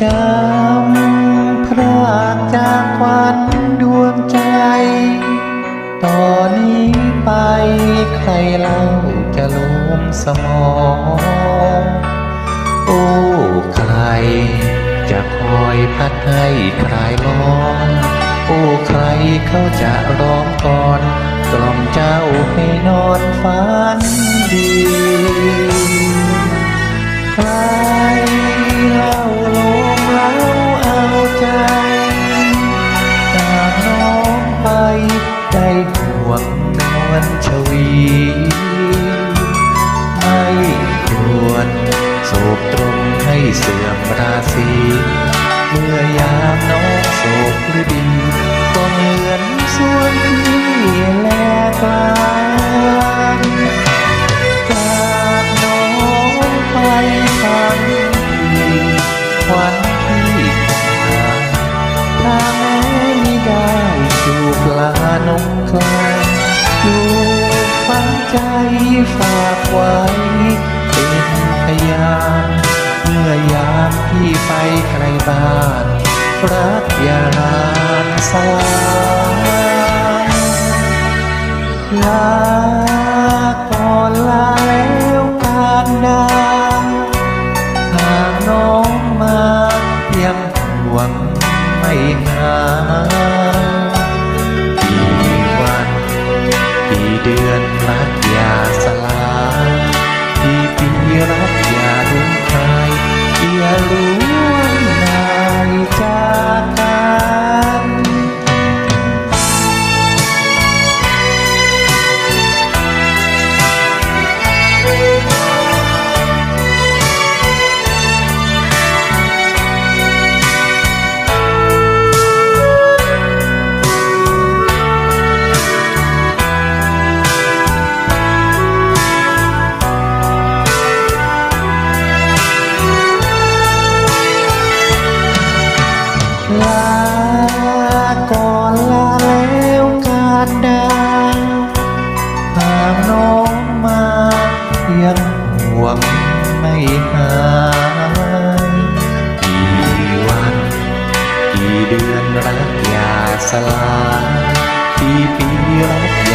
จำพรากจากควันดวงใจ ตอนนี้ไปใครเล่าจะลมสมอง โอ้ใคร จะคอยพัดให้คลายร้อนโอ้ใครเขาจะร้องก่อนกล่อมเจ้าให้นอนฝันดี เมื่อยามน้องโศกหรือดีก็เหมือนส่วนที่แลกลางจากน้องไปฟังทีวันที่ผ่านถ้าแม้ไม่ได้จูบลานงคลานจูบฝังใจฝากไว้เป็นพยาน มื่อยามพี่ไปไกลบ้าน รักอย่านานสายลาก่อนลาแล้วการนานหากน้อง เดือนรักยาสลาปีปีรัก